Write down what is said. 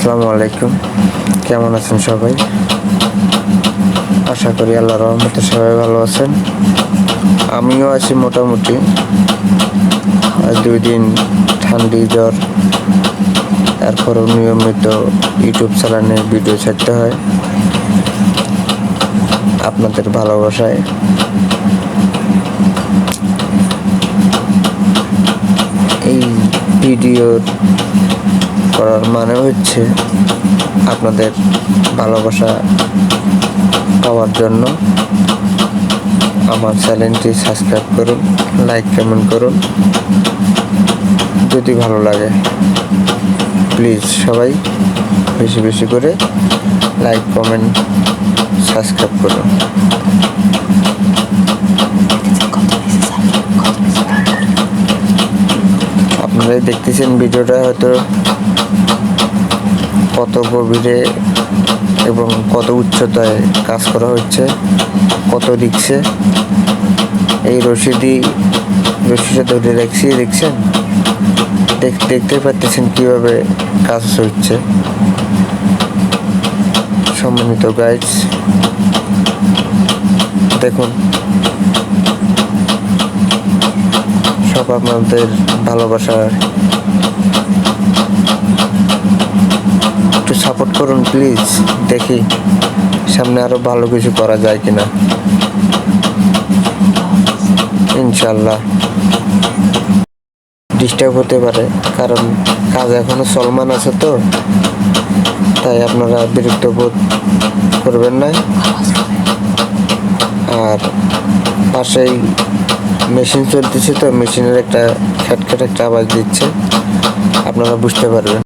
আসসালামু আলাইকুম। কেমন আছেন সবাই? আশা করি আল্লাহ রহমতে সবাই ভালো আছেন। আমিও আছি মোটামুটি। দুই দিন ঠান্ডি, জ্বর তারপরেও নিয়মিত ইউটিউব চ্যানেলে ভিডিও ছাড়তে হয়। আপনাদের ভালোবাসায়। এই ভিডিওর করার মানে হচ্ছে আপনাদের ভালোবাসা পাওয়ার জন্য আমার চ্যানেলটি সাবস্ক্রাইব করুন, লাইক কমেন্ট করুন। যদি ভালো লাগে, প্লিজ সবাই বেশি বেশি করে লাইক, কমেন্ট, সাবস্ক্রাইব করুন। আপনারাই দেখতেছেন ভিডিওটা হয়তো কত গভীরে এবং কত উচ্চতায় কাজ করা হচ্ছে, কত দিকছে এই রশিদি রশিটা ধরে রাখছি, দেখছেন? দেখ- দেখতে পাচ্ছেন কীভাবে কাজ হচ্ছে। সম্মানিত গাইড দেখুন। সব আপনাদের ভালোবাসার একটু সাপোর্ট করুন প্লিজ দেখি সামনে আরও ভালো কিছু করা যায় কিনা। ইনশাল্লাহ ডিস্টার্ব হতে পারে, কারণ কাজ এখনও চলমান আছে তো, তাই আপনারা বিরক্ত বোধ করবেন না। আর পাশেই মেশিন চলতেছে তো মেশিনের একটা খ্যাটখ্যাট একটা আওয়াজ দিচ্ছে, আপনারা বুঝতে পারবেন।